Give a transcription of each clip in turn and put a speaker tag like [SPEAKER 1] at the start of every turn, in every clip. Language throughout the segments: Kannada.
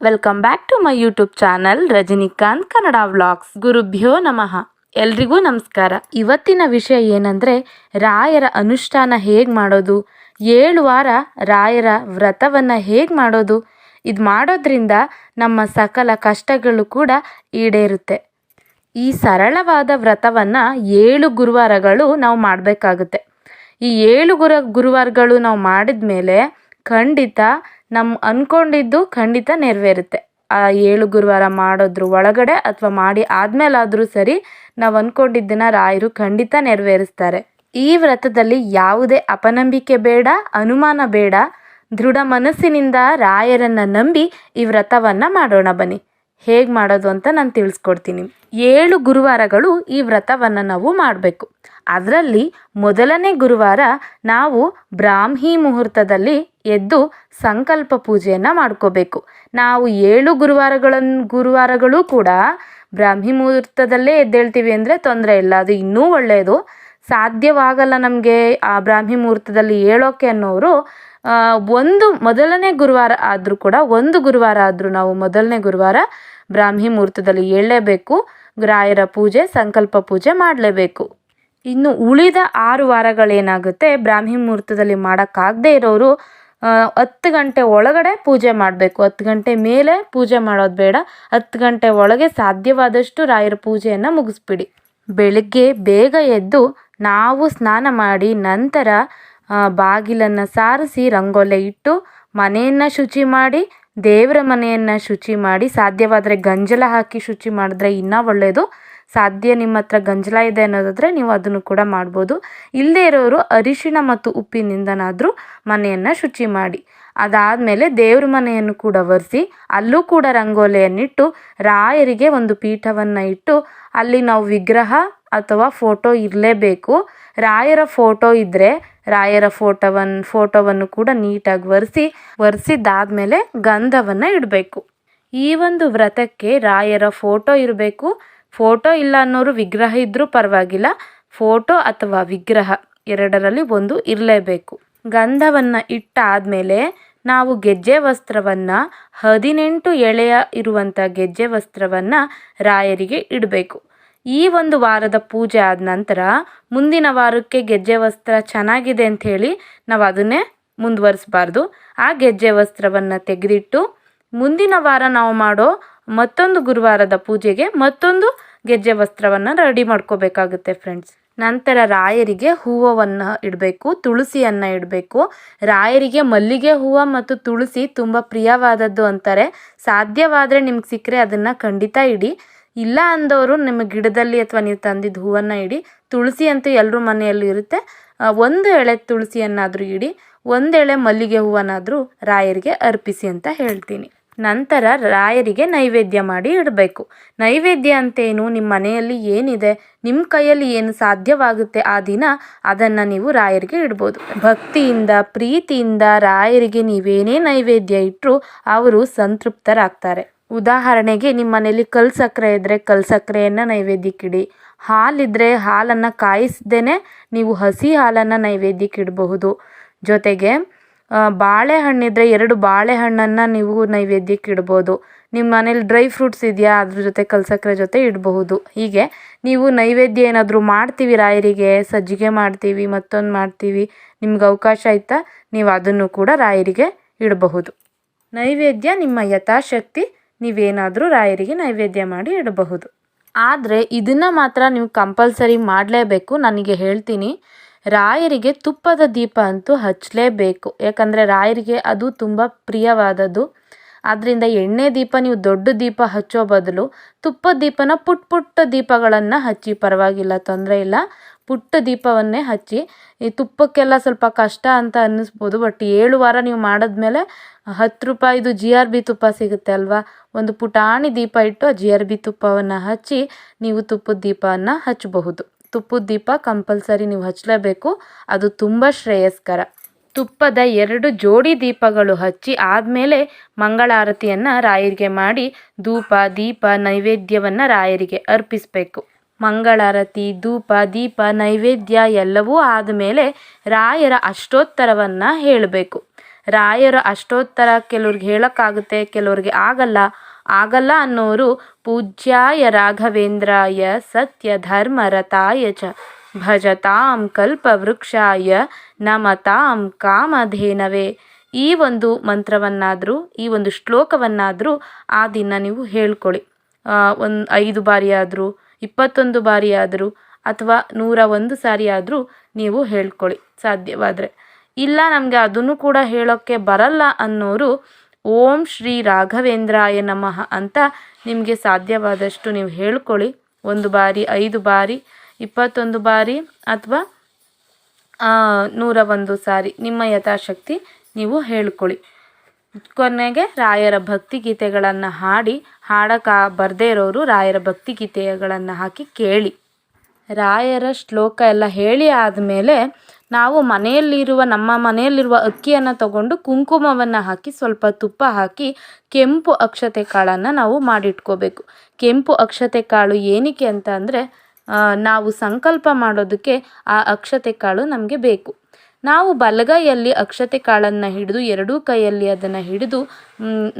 [SPEAKER 1] Welcome back to my YouTube channel Rajinikanth Kannada vlogs ಗುರುಭ್ಯೋ ನಮಃ. ಎಲ್ರಿಗೂ ನಮಸ್ಕಾರ. ಇವತ್ತಿನ ವಿಷಯ ಏನಂದ್ರೆ, ರಾಯರ ಅನುಷ್ಠಾನ ಹೇಗೆ ಮಾಡೋದು? ಏಳು ವಾರ ರಾಯರ ವ್ರತವನ್ನು ಹೇಗೆ ಮಾಡೋದು? ಇದು ಮಾಡೋದ್ರಿಂದ ನಮ್ಮ ಸಕಲ ಕಷ್ಟಗಳು ಕೂಡ ಈಡೇರುತ್ತೆ. ಈ ಸರಳವಾದ ವ್ರತವನ್ನು ಏಳು ಗುರುವಾರಗಳು ನಾವು ಮಾಡಬೇಕಾಗುತ್ತೆ. ಈ ಏಳು ಗುರು, ಗುರುವಾರಗಳು ನಾವು ಮಾಡಿದ ಮೇಲೆ ಖಂಡಿತ ನಮ್ಮ ಅನ್ಕೊಂಡಿದ್ದು ಖಂಡಿತ ನೆರವೇರುತ್ತೆ. ಆ ಏಳು ಗುರುವಾರ ಮಾಡೋದ್ರ ಒಳಗಡೆ ಅಥವಾ ಮಾಡಿ ಆದಮೇಲಾದರೂ ಸರಿ ನಾವು ಅನ್ಕೊಂಡಿದ್ದನ್ನ ರಾಯರು ಖಂಡಿತ ನೆರವೇರಿಸ್ತಾರೆ. ಈ ವ್ರತದಲ್ಲಿ ಯಾವುದೇ ಅಪನಂಬಿಕೆ ಬೇಡ, ಅನುಮಾನ ಬೇಡ. ದೃಢ ಮನಸ್ಸಿನಿಂದ ರಾಯರನ್ನ ನಂಬಿ ಈ ವ್ರತವನ್ನ ಮಾಡೋಣ ಬನ್ನಿ. ಹೇಗೆ ಮಾಡೋದು ಅಂತ ನಾನು ತಿಳಿಸ್ಕೊಡ್ತೀನಿ. ಏಳು ಗುರುವಾರಗಳು ಈ ವ್ರತವನ್ನು ನಾವು ಮಾಡಬೇಕು. ಅದರಲ್ಲಿ ಮೊದಲನೇ ಗುರುವಾರ ನಾವು ಬ್ರಾಹ್ಮಿ ಮುಹೂರ್ತದಲ್ಲಿ ಎದ್ದು ಸಂಕಲ್ಪ ಪೂಜೆಯನ್ನು ಮಾಡ್ಕೋಬೇಕು. ನಾವು ಏಳು ಗುರುವಾರಗಳನ್ನು ಗುರುವಾರಗಳು ಕೂಡ ಬ್ರಾಹ್ಮಿ ಮುಹೂರ್ತದಲ್ಲೇ ಎದ್ದೇಳ್ತೀವಿ ಅಂದರೆ ತೊಂದರೆ ಇಲ್ಲ. ಅದು ಇನ್ನೂ ಒಳ್ಳೆಯದು ಸಾಧ್ಯವಾಗಲ್ಲ ನಮಗೆ ಆ ಬ್ರಾಹ್ಮಿ ಮುಹೂರ್ತದಲ್ಲಿ ಹೇಳೋಕೆ ಅನ್ನೋರು. ಒಂದು ಮೊದಲನೇ ಗುರುವಾರ ಆದರೂ ಕೂಡ, ಒಂದು ಗುರುವಾರ ಆದರೂ ನಾವು ಮೊದಲನೇ ಗುರುವಾರ ಬ್ರಾಹ್ಮಿ ಮುಹೂರ್ತದಲ್ಲಿ ಹೇಳಲೇಬೇಕು ರಾಯರ ಪೂಜೆ, ಸಂಕಲ್ಪ ಪೂಜೆ ಮಾಡಲೇಬೇಕು. ಇನ್ನು ಉಳಿದ ಆರು ವಾರಗಳೇನಾಗುತ್ತೆ, ಬ್ರಾಹ್ಮಿ ಮುಹೂರ್ತದಲ್ಲಿ ಮಾಡೋಕ್ಕಾಗದೇ ಇರೋರು ಹತ್ತು ಗಂಟೆ ಒಳಗಡೆ ಪೂಜೆ ಮಾಡಬೇಕು. ಹತ್ತು ಗಂಟೆ ಮೇಲೆ ಪೂಜೆ ಮಾಡೋದು ಬೇಡ. ಹತ್ತು ಗಂಟೆ ಒಳಗೆ ಸಾಧ್ಯವಾದಷ್ಟು ರಾಯರ ಪೂಜೆಯನ್ನು ಮುಗಿಸ್ಬಿಡಿ. ಬೆಳಗ್ಗೆ ಬೇಗ ಎದ್ದು ನಾವು ಸ್ನಾನ ಮಾಡಿ ನಂತರ ಬಾಗಿಲನ್ನು ಸಾರಿಸಿ ರಂಗೋಲೆ ಇಟ್ಟು ಮನೆಯನ್ನು ಶುಚಿ ಮಾಡಿ, ದೇವರ ಮನೆಯನ್ನು ಶುಚಿ ಮಾಡಿ, ಸಾಧ್ಯವಾದರೆ ಗಂಜಲ ಹಾಕಿ ಶುಚಿ ಮಾಡಿದ್ರೆ ಇನ್ನೂ ಒಳ್ಳೆಯದು ಸಾಧ್ಯ ನಿಮ್ಮ ಹತ್ರ ಗಂಜಲ ಇದೆ ಅನ್ನೋದಾದರೆ ನೀವು ಅದನ್ನು ಕೂಡ ಮಾಡ್ಬೋದು. ಇಲ್ಲದೇ ಇರೋರು ಅರಿಶಿಣ ಮತ್ತು ಉಪ್ಪಿನಿಂದನಾದರೂ ಮನೆಯನ್ನು ಶುಚಿ ಮಾಡಿ. ಅದಾದಮೇಲೆ ದೇವ್ರ ಮನೆಯನ್ನು ಕೂಡ ಒರೆಸಿ, ಅಲ್ಲೂ ಕೂಡ ರಂಗೋಲಿಯನ್ನಿಟ್ಟು, ರಾಯರಿಗೆ ಒಂದು ಪೀಠವನ್ನು ಇಟ್ಟು, ಅಲ್ಲಿ ನಾವು ವಿಗ್ರಹ ಅಥವಾ ಫೋಟೋ ಇರಲೇಬೇಕು. ರಾಯರ ಫೋಟೋ ಇದ್ದರೆ ರಾಯರ ಫೋಟೋವನ್ನು ಫೋಟೋವನ್ನು ಕೂಡ ನೀಟಾಗಿ ಒರೆಸಿ, ಒರೆಸಿದ್ದಾದ್ಮೇಲೆ ಗಂಧವನ್ನು ಇಡಬೇಕು. ಈ ಒಂದು ವ್ರತಕ್ಕೆ ರಾಯರ ಫೋಟೋ ಇರಬೇಕು. ಫೋಟೋ ಇಲ್ಲ ಅನ್ನೋರು ವಿಗ್ರಹ ಇದ್ದರೂ ಪರವಾಗಿಲ್ಲ. ಫೋಟೋ ಅಥವಾ ವಿಗ್ರಹ ಎರಡರಲ್ಲಿ ಒಂದು ಇರಲೇಬೇಕು. ಗಂಧವನ್ನು ಇಟ್ಟಾದ್ಮೇಲೆ ನಾವು ಗೆಜ್ಜೆ ವಸ್ತ್ರವನ್ನು ಹದಿನೆಂಟು ಎಳೆಯ ಇರುವಂಥ ಗೆಜ್ಜೆ ವಸ್ತ್ರವನ್ನು ರಾಯರಿಗೆ ಇಡಬೇಕು. ಈ ಒಂದು ವಾರದ ಪೂಜೆ ಆದ ನಂತರ ಮುಂದಿನ ವಾರಕ್ಕೆ ಗೆಜ್ಜೆ ವಸ್ತ್ರ ಚೆನ್ನಾಗಿದೆ ಅಂತ ಹೇಳಿ ನಾವು ಅದನ್ನೇ ಮುಂದುವರಿಸಬಾರ್ದು. ಆ ಗೆಜ್ಜೆ ವಸ್ತ್ರವನ್ನು ತೆಗೆದಿಟ್ಟು ಮುಂದಿನ ವಾರ ನಾವು ಮಾಡೋ ಮತ್ತೊಂದು ಗುರುವಾರದ ಪೂಜೆಗೆ ಮತ್ತೊಂದು ಗೆಜ್ಜೆ ವಸ್ತ್ರವನ್ನು ರೆಡಿ ಮಾಡ್ಕೋಬೇಕಾಗುತ್ತೆ ಫ್ರೆಂಡ್ಸ್ ನಂತರ ರಾಯರಿಗೆ ಹೂವನ್ನು ಇಡಬೇಕು, ತುಳಸಿಯನ್ನು ಇಡಬೇಕು. ರಾಯರಿಗೆ ಮಲ್ಲಿಗೆ ಹೂವು ಮತ್ತು ತುಳಸಿ ತುಂಬ ಪ್ರಿಯವಾದದ್ದು ಅಂತಾರೆ. ಸಾಧ್ಯವಾದರೆ ನಿಮ್ಗೆ ಸಿಕ್ಕರೆ ಅದನ್ನು ಖಂಡಿತ ಇಡಿ. ಇಲ್ಲ ಅಂದವರು ನಿಮ್ಮ ಗಿಡದಲ್ಲಿ ಅಥವಾ ನೀವು ತಂದಿದ್ದ ಹೂವನ್ನು ಇಡಿ. ತುಳಸಿ ಅಂತೂ ಎಲ್ಲರೂ ಮನೆಯಲ್ಲಿ ಇರುತ್ತೆ. ಒಂದು ಎಳೆ ತುಳಸಿಯನ್ನಾದರೂ ಇಡಿ. ಒಂದೆಳೆ ಮಲ್ಲಿಗೆ ಹೂವನ್ನಾದರೂ ರಾಯರಿಗೆ ಅರ್ಪಿಸಿ ಅಂತ ಹೇಳ್ತೀನಿ. ನಂತರ ರಾಯರಿಗೆ ನೈವೇದ್ಯ ಮಾಡಿ ಇಡಬೇಕು. ನೈವೇದ್ಯ ಅಂತೇನು ನಿಮ್ಮ ಮನೆಯಲ್ಲಿ ಏನಿದೆ, ನಿಮ್ಮ ಕೈಯಲ್ಲಿ ಏನು ಸಾಧ್ಯವಾಗುತ್ತೆ ಆ ದಿನ ಅದನ್ನು ನೀವು ರಾಯರಿಗೆ ಇಡ್ಬೋದು. ಭಕ್ತಿಯಿಂದ, ಪ್ರೀತಿಯಿಂದ ರಾಯರಿಗೆ ನೀವೇನೇ ನೈವೇದ್ಯ ಇಟ್ಟರು ಅವರು ಸಂತೃಪ್ತರಾಗ್ತಾರೆ. ಉದಾಹರಣೆಗೆ ನಿಮ್ಮ ಮನೇಲಿ ಕಲ್ ಸಕ್ಕರೆ ಇದ್ದರೆ ಕಲ್ ಸಕ್ಕರೆಯನ್ನು ನೈವೇದ್ಯಕ್ಕಿಡಿ ಹಾಲಿದ್ರೆ ಹಾಲನ್ನು ಕಾಯಿಸ್ದೇ ನೀವು ಹಸಿ ಹಾಲನ್ನು ನೈವೇದ್ಯಕ್ಕೆ ಇಡಬಹುದು. ಜೊತೆಗೆ ಬಾಳೆಹಣ್ಣಿದ್ರೆ ಎರಡು ಬಾಳೆಹಣ್ಣನ್ನು ನೀವು ನೈವೇದ್ಯಕ್ಕೆ ಇಡ್ಬೋದು. ನಿಮ್ಮ ಮನೇಲಿ ಡ್ರೈ ಫ್ರೂಟ್ಸ್ ಇದೆಯಾ, ಅದ್ರ ಜೊತೆ ಕಲ್ಸಕ್ರೆ ಜೊತೆ ಇಡಬಹುದು. ಹೀಗೆ ನೀವು ನೈವೇದ್ಯ ಏನಾದರೂ ಮಾಡ್ತೀವಿ ರಾಯರಿಗೆ, ಸಜ್ಜಿಗೆ ಮಾಡ್ತೀವಿ, ಮತ್ತೊಂದು ಮಾಡ್ತೀವಿ, ನಿಮ್ಗೆ ಅವಕಾಶ ಇತ್ತಾ ನೀವು ಅದನ್ನು ಕೂಡ ರಾಯರಿಗೆ ಇಡಬಹುದು. ನೈವೇದ್ಯ ನಿಮ್ಮ ಯಥಾಶಕ್ತಿ, ನೀವೇನಾದರೂ ರಾಯರಿಗೆ ನೈವೇದ್ಯ ಮಾಡಿ ಇಡಬಹುದು. ಆದರೆ ಇದನ್ನು ಮಾತ್ರ ನೀವು ಕಂಪಲ್ಸರಿ ಮಾಡಲೇಬೇಕು. ನನಗೆ ಹೇಳ್ತೀನಿ. ರಾಯರಿಗೆ ತುಪ್ಪದ ದೀಪ ಅಂತೂ ಹಚ್ಚಲೇಬೇಕು ಯಾಕಂದರೆ ರಾಯರಿಗೆ ಅದು ತುಂಬ ಪ್ರಿಯವಾದದ್ದು. ಆದ್ದರಿಂದ ಎಣ್ಣೆ ದೀಪ, ನೀವು ದೊಡ್ಡ ದೀಪ ಹಚ್ಚೋ ಬದಲು ತುಪ್ಪದ ದೀಪನ ಪುಟ್ಟ ಪುಟ್ಟ ದೀಪಗಳನ್ನು ಹಚ್ಚಿ, ಪರವಾಗಿಲ್ಲ, ತೊಂದರೆ ಇಲ್ಲ. ಪುಟ್ಟ ದೀಪವನ್ನೇ ಹಚ್ಚಿ. ಈ ತುಪ್ಪಕ್ಕೆಲ್ಲ ಸ್ವಲ್ಪ ಕಷ್ಟ ಅಂತ ಅನ್ನಿಸ್ಬೋದು, ಬಟ್ ಏಳು ವಾರ ನೀವು ಮಾಡಿದ್ಮೇಲೆ ಹತ್ತು ರೂಪಾಯಿದು ಜಿ ಆರ್ ಬಿ ತುಪ್ಪ ಸಿಗುತ್ತೆ ಅಲ್ವಾ? ಒಂದು ಪುಟಾಣಿ ದೀಪ ಇಟ್ಟು ಆ ಜಿ ಆರ್ ಬಿ ತುಪ್ಪವನ್ನು ಹಚ್ಚಿ ನೀವು ತುಪ್ಪದ ದೀಪವನ್ನು ಹಚ್ಚಬಹುದು. ತುಪ್ಪದ ದೀಪ ಕಂಪಲ್ಸರಿ ನೀವು ಹಚ್ಚಲೇಬೇಕು ಅದು ತುಂಬ ಶ್ರೇಯಸ್ಕರ. ತುಪ್ಪದ ಎರಡು ಜೋಡಿ ದೀಪಗಳು ಹಚ್ಚಿ ಆದಮೇಲೆ ಮಂಗಳಾರತಿಯನ್ನು ರಾಯರಿಗೆ ಮಾಡಿ ಧೂಪ, ದೀಪ, ನೈವೇದ್ಯವನ್ನು ರಾಯರಿಗೆ ಅರ್ಪಿಸಬೇಕು. ಮಂಗಳಾರತಿ, ಧೂಪ, ದೀಪ, ನೈವೇದ್ಯ ಎಲ್ಲವೂ ಆದಮೇಲೆ ರಾಯರ ಅಷ್ಟೋತ್ತರವನ್ನು ಹೇಳಬೇಕು. ರಾಯರ ಅಷ್ಟೋತ್ತರ ಕೆಲವ್ರಿಗೆ ಹೇಳೋಕ್ಕಾಗುತ್ತೆ, ಕೆಲವ್ರಿಗೆ ಆಗಲ್ಲ. ಆಗಲ್ಲ ಅನ್ನೋರು ಪೂಜ್ಯಾಯ ರಾಘವೇಂದ್ರಾಯ ಸತ್ಯ ಧರ್ಮ ರತಾಯ ಚ. ಭಜತಾಂ ಕಲ್ಪವೃಕ್ಷಾಯ ನಮತಾಂ ಕಾಮಧೇನವೇ. ಈ ಒಂದು ಮಂತ್ರವನ್ನಾದರೂ, ಈ ಒಂದು ಶ್ಲೋಕವನ್ನಾದರೂ ಆ ದಿನ ನೀವು ಹೇಳ್ಕೊಳ್ಳಿ. ಒಂದು ಐದು ಬಾರಿ ಆದರೂ, ಇಪ್ಪತ್ತೊಂದು ಬಾರಿ ಆದರೂ, ಅಥವಾ ನೂರ ಒಂದು ಸಾರಿ ಆದರೂ ನೀವು ಹೇಳ್ಕೊಳ್ಳಿ ಸಾಧ್ಯವಾದರೆ. ಇಲ್ಲ ನಮಗೆ ಅದನ್ನು ಕೂಡ ಹೇಳೋಕ್ಕೆ ಬರಲ್ಲ ಅನ್ನೋರು ಓಂ ಶ್ರೀ ರಾಘವೇಂದ್ರಾಯ ನಮಃ ಅಂತ ನಿಮಗೆ ಸಾಧ್ಯವಾದಷ್ಟು ನೀವು ಹೇಳ್ಕೊಳ್ಳಿ. ಒಂದು ಬಾರಿ, ಐದು ಬಾರಿ, ಇಪ್ಪತ್ತೊಂದು ಬಾರಿ ಅಥವಾ ನೂರ ಒಂದು ಸಾರಿ ನಿಮ್ಮ ಯಥಾಶಕ್ತಿ ನೀವು ಹೇಳ್ಕೊಳ್ಳಿ. ಕೊನೆಗೆ ರಾಯರ ಭಕ್ತಿಗೀತೆಗಳನ್ನು ಹಾಡಿ, ಹಾಡಕ ಬರದೇ ಇರೋರು ರಾಯರ ಭಕ್ತಿಗೀತೆಗಳನ್ನು ಹಾಕಿ ಕೇಳಿ. ರಾಯರ ಶ್ಲೋಕ ಎಲ್ಲ ಹೇಳಿ ಆದಮೇಲೆ ನಾವು ಮನೆಯಲ್ಲಿರುವ, ನಮ್ಮ ಮನೆಯಲ್ಲಿರುವ ಅಕ್ಕಿಯನ್ನು ತಗೊಂಡು ಕುಂಕುಮವನ್ನು ಹಾಕಿ, ಸ್ವಲ್ಪ ತುಪ್ಪ ಹಾಕಿ, ಕೆಂಪು ಅಕ್ಷತೆ ಕಾಳನ್ನು ನಾವು ಮಾಡಿಟ್ಕೋಬೇಕು. ಕೆಂಪು ಅಕ್ಷತೆ ಕಾಳು ಏನಕ್ಕೆ ಅಂತ ಅಂದರೆ ನಾವು ಸಂಕಲ್ಪ ಮಾಡೋದಕ್ಕೆ ಆ ಅಕ್ಷತೆ ಕಾಳು ನಮಗೆ ಬೇಕು. ನಾವು ಬಲಗೈಯಲ್ಲಿ ಅಕ್ಷತೆ ಕಾಳನ್ನು ಹಿಡಿದು, ಎರಡೂ ಕೈಯಲ್ಲಿ ಅದನ್ನು ಹಿಡಿದು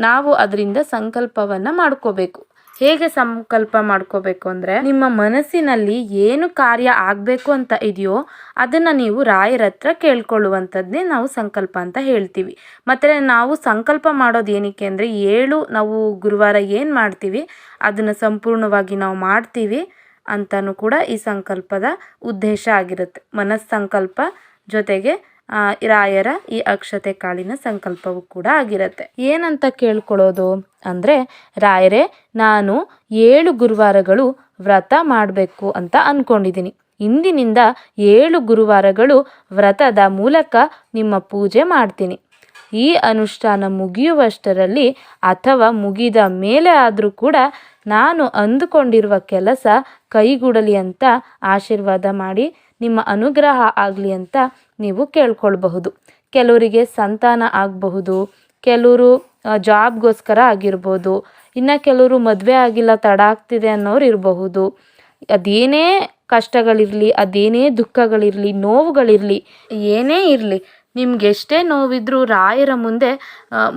[SPEAKER 1] ನಾವು ಅದರಿಂದ ಸಂಕಲ್ಪವನ್ನು ಮಾಡ್ಕೋಬೇಕು. ಹೇಗೆ ಸಂಕಲ್ಪ ಮಾಡ್ಕೋಬೇಕು ಅಂದರೆ ನಿಮ್ಮ ಮನಸ್ಸಿನಲ್ಲಿ ಏನು ಕಾರ್ಯ ಆಗಬೇಕು ಅಂತ ಇದೆಯೋ ಅದನ್ನು ನೀವು ರಾಯರ ಹತ್ರ ಕೇಳ್ಕೊಳ್ಳುವಂಥದ್ದೇ ನಾವು ಸಂಕಲ್ಪ ಅಂತ ಹೇಳ್ತೀವಿ. ಮತ್ತು ನಾವು ಸಂಕಲ್ಪ ಮಾಡೋದು ಏನಕ್ಕೆ ಅಂದರೆ ಏಳು, ನಾವು ಗುರುವಾರ ಏನು ಮಾಡ್ತೀವಿ, ಅದನ್ನು ಸಂಪೂರ್ಣವಾಗಿ ನಾವು ಮಾಡ್ತೀವಿ ಅಂತಲೂ ಕೂಡ ಈ ಸಂಕಲ್ಪದ ಉದ್ದೇಶ ಆಗಿರುತ್ತೆ. ಮನಸ್ಸಂಕಲ್ಪ ಜೊತೆಗೆ ರಾಯರ ಈ ಅಕ್ಷತೆ ಕಾಳಿನ ಸಂಕಲ್ಪವೂ ಕೂಡ ಆಗಿರುತ್ತೆ. ಏನಂತ ಕೇಳ್ಕೊಳ್ಳೋದು? ಅಂದರೆ, ರಾಯರೇ, ನಾನು ಏಳು ಗುರುವಾರಗಳು ವ್ರತ ಮಾಡಬೇಕು ಅಂತ ಅಂದ್ಕೊಂಡಿದ್ದೀನಿ ಇಂದಿನಿಂದ ಏಳು ಗುರುವಾರಗಳು ವ್ರತದ ಮೂಲಕ ನಿಮ್ಮ ಪೂಜೆ ಮಾಡ್ತೀನಿ. ಈ ಅನುಷ್ಠಾನ ಮುಗಿಯುವಷ್ಟರಲ್ಲಿ ಅಥವಾ ಮುಗಿದ ಮೇಲೆ ಆದರೂ ಕೂಡ ನಾನು ಅಂದುಕೊಂಡಿರುವ ಕೆಲಸ ಕೈಗೂಡಲಿ ಅಂತ ಆಶೀರ್ವಾದ ಮಾಡಿ ನಿಮ್ಮ ಅನುಗ್ರಹ ಆಗಲಿ ಅಂತ ನೀವು ಕೇಳ್ಕೊಳ್ಬಹುದು. ಕೆಲವರಿಗೆ ಸಂತಾನ ಆಗಬಹುದು, ಕೆಲವರು ಜಾಬ್ಗೋಸ್ಕರ ಆಗಿರ್ಬೋದು, ಇನ್ನು ಕೆಲವರು ಮದುವೆ ಆಗಿಲ್ಲ, ತಡ ಆಗ್ತಿದೆ ಅನ್ನೋರು ಇರಬಹುದು. ಅದೇನೇ ಕಷ್ಟಗಳಿರಲಿ, ಅದೇನೇ ದುಃಖಗಳಿರಲಿ, ನೋವುಗಳಿರಲಿ, ಏನೇ ಇರಲಿ ನಿಮ್ಗೆ ಎಷ್ಟೇ ನೋವಿದ್ರೂ ರಾಯರ ಮುಂದೆ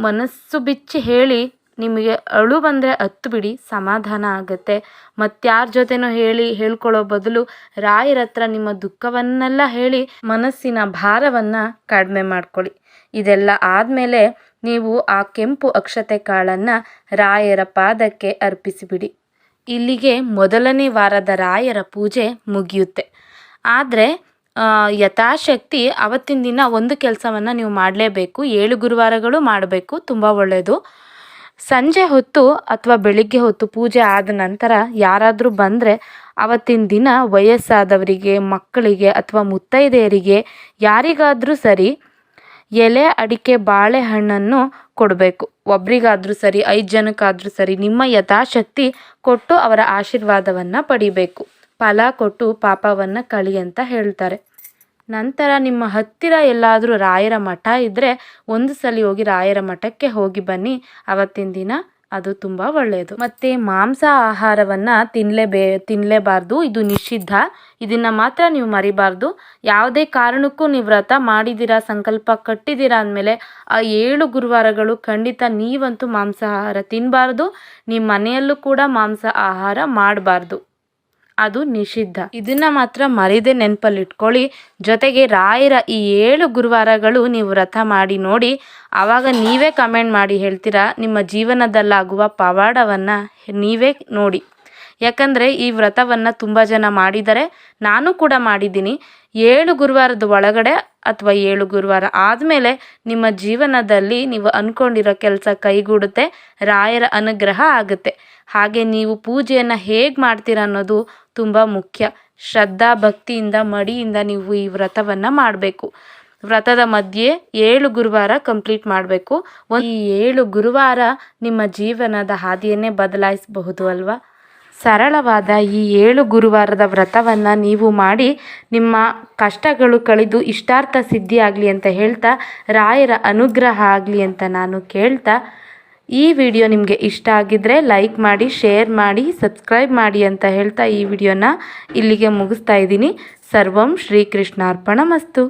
[SPEAKER 1] ಮನಸ್ಸು ಬಿಚ್ಚಿ ಹೇಳಿ ನಿಮಗೆ ಅಳು ಬಂದರೆ ಹತ್ತು ಬಿಡಿ, ಸಮಾಧಾನ ಆಗುತ್ತೆ. ಮತ್ತಾರ ಜೊತೆನೋ ಹೇಳಿ, ಹೇಳ್ಕೊಳ್ಳೋ ಬದಲು ರಾಯರ ಹತ್ರ ನಿಮ್ಮ ದುಃಖವನ್ನೆಲ್ಲ ಹೇಳಿ, ಮನಸ್ಸಿನ ಭಾರವನ್ನು ಕಡಿಮೆ ಮಾಡ್ಕೊಳ್ಳಿ. ಇದೆಲ್ಲ ಆದಮೇಲೆ ನೀವು ಆ ಕೆಂಪು ಅಕ್ಷತೆ ಕಾಳನ್ನು ರಾಯರ ಪಾದಕ್ಕೆ ಅರ್ಪಿಸಿಬಿಡಿ. ಇಲ್ಲಿಗೆ ಮೊದಲನೇ ವಾರದ ರಾಯರ ಪೂಜೆ ಮುಗಿಯುತ್ತೆ. ಆದರೆ ಯಥಾಶಕ್ತಿ ಅವತ್ತಿನ ದಿನ ಒಂದು ಕೆಲಸವನ್ನು ನೀವು ಮಾಡಲೇಬೇಕು, ಏಳು ಗುರುವಾರಗಳು ಮಾಡಬೇಕು, ತುಂಬ ಒಳ್ಳೆಯದು ಸಂಜೆ ಹೊತ್ತು ಅಥವಾ ಬೆಳಿಗ್ಗೆ ಹೊತ್ತು ಪೂಜೆ ಆದ ನಂತರ ಯಾರಾದರೂ ಬಂದರೆ ಅವತ್ತಿನ ದಿನ ವಯಸ್ಸಾದವರಿಗೆ, ಮಕ್ಕಳಿಗೆ ಅಥವಾ ಮುತ್ತೈದೆಯರಿಗೆ ಯಾರಿಗಾದರೂ ಸರಿ ಎಲೆ, ಅಡಿಕೆ, ಬಾಳೆಹಣ್ಣನ್ನು ಕೊಡಬೇಕು. ಒಬ್ರಿಗಾದರೂ ಸರಿ, ಐದು ಜನಕ್ಕಾದರೂ ಸರಿ ನಿಮ್ಮ ಯಥಾಶಕ್ತಿ ಕೊಟ್ಟು ಅವರ ಆಶೀರ್ವಾದವನ್ನು ಪಡಿಬೇಕು. ಫಲ ಕೊಟ್ಟು ಪಾಪವನ್ನು ಕಳಿ ಅಂತ ಹೇಳ್ತಾರೆ. ನಂತರ ನಿಮ್ಮ ಹತ್ತಿರ ಎಲ್ಲಾದರೂ ರಾಯರ ಮಠ ಇದ್ದರೆ ಒಂದು ಸಲ ಹೋಗಿ ರಾಯರ ಮಠಕ್ಕೆ ಹೋಗಿ ಬನ್ನಿ. ಅವತ್ತಿನ ದಿನ ಅದು ತುಂಬ ಒಳ್ಳೆಯದು. ಮತ್ತು ಮಾಂಸ ಆಹಾರವನ್ನು ತಿನ್ನಲೇಬೇ ತಿನ್ನಲೇಬಾರ್ದು ಇದು ನಿಷಿದ್ಧ. ಇದನ್ನು ಮಾತ್ರ ನೀವು ಮರಿಬಾರ್ದು. ಯಾವುದೇ ಕಾರಣಕ್ಕೂ ನೀವು ವ್ರತ ಮಾಡಿದ್ದೀರಾ, ಸಂಕಲ್ಪ ಕಟ್ಟಿದ್ದೀರಾ ಅಂದಮೇಲೆ ಆ ಏಳು ಗುರುವಾರಗಳು ಖಂಡಿತ ನೀವಂತೂ ಮಾಂಸಾಹಾರ ತಿನ್ನಬಾರ್ದು ನಿಮ್ಮ ಮನೆಯಲ್ಲೂ ಕೂಡ ಮಾಂಸ ಆಹಾರ ಮಾಡಬಾರ್ದು. ಅದು ನಿಷಿದ್ಧ. ಇದನ್ನ ಮಾತ್ರ ಮರಿದೆ ನೆನಪಲ್ಲಿ ಇಟ್ಕೊಳ್ಳಿ ಜೊತೆಗೆ ರಾಯರ ಈ ಏಳು ಗುರುವಾರಗಳು ನೀವು ವ್ರತ ಮಾಡಿ ನೋಡಿ, ಆವಾಗ ನೀವೇ ಕಮೆಂಟ್ ಮಾಡಿ ಹೇಳ್ತೀರಾ? ನಿಮ್ಮ ಜೀವನದಲ್ಲಾಗುವ ಪವಾಡವನ್ನು ನೀವೇ ನೋಡಿ. ಯಾಕಂದರೆ ಈ ವ್ರತವನ್ನು ತುಂಬ ಜನ ಮಾಡಿದ್ದಾರೆ ನಾನು ಕೂಡ ಮಾಡಿದ್ದೀನಿ. ಏಳು ಗುರುವಾರದ ಒಳಗಡೆ ಅಥವಾ ಏಳು ಗುರುವಾರ ಆದಮೇಲೆ ನಿಮ್ಮ ಜೀವನದಲ್ಲಿ ನೀವು ಅಂದ್ಕೊಂಡಿರೋ ಕೆಲಸ ಕೈಗೂಡುತ್ತೆ, ರಾಯರ ಅನುಗ್ರಹ ಆಗುತ್ತೆ. ಹಾಗೆ ನೀವು ಪೂಜೆಯನ್ನು ಹೇಗೆ ಮಾಡ್ತೀರ ಅನ್ನೋದು ತುಂಬ ಮುಖ್ಯ. ಶ್ರದ್ಧಾ ಭಕ್ತಿಯಿಂದ, ಮಡಿಯಿಂದ ನೀವು ಈ ವ್ರತವನ್ನು ಮಾಡಬೇಕು. ವ್ರತದ ಮಧ್ಯೆ ಏಳು ಗುರುವಾರ ಕಂಪ್ಲೀಟ್ ಮಾಡಬೇಕು. ಈ ಏಳು ಗುರುವಾರ ನಿಮ್ಮ ಜೀವನದ ಹಾದಿಯನ್ನೇ ಬದಲಾಯಿಸಬಹುದು ಅಲ್ವಾ? ಸರಳವಾದ ಈ ಏಳು ಗುರುವಾರದ ವ್ರತವನ್ನು ನೀವು ಮಾಡಿ ನಿಮ್ಮ ಕಷ್ಟಗಳು ಕಳೆದು ಇಷ್ಟಾರ್ಥ ಸಿದ್ಧಿ ಆಗಲಿ ಅಂತ ಹೇಳ್ತಾ, ರಾಯರ ಅನುಗ್ರಹ ಆಗಲಿ ಅಂತ ನಾನು ಕೇಳ್ತಾ, ಈ ವಿಡಿಯೋ ನಿಮಗೆ ಇಷ್ಟ ಆಗಿದ್ದರೆ ಲೈಕ್ ಮಾಡಿ, ಶೇರ್ ಮಾಡಿ, ಸಬ್ಸ್ಕ್ರೈಬ್ ಮಾಡಿ ಅಂತ ಹೇಳ್ತಾ ಈ ವಿಡಿಯೋನ ಇಲ್ಲಿಗೆ ಮುಗಿಸ್ತಾ ಇದ್ದೀನಿ. ಸರ್ವಂ ಶ್ರೀಕೃಷ್ಣಾರ್ಪಣ ಮಸ್ತು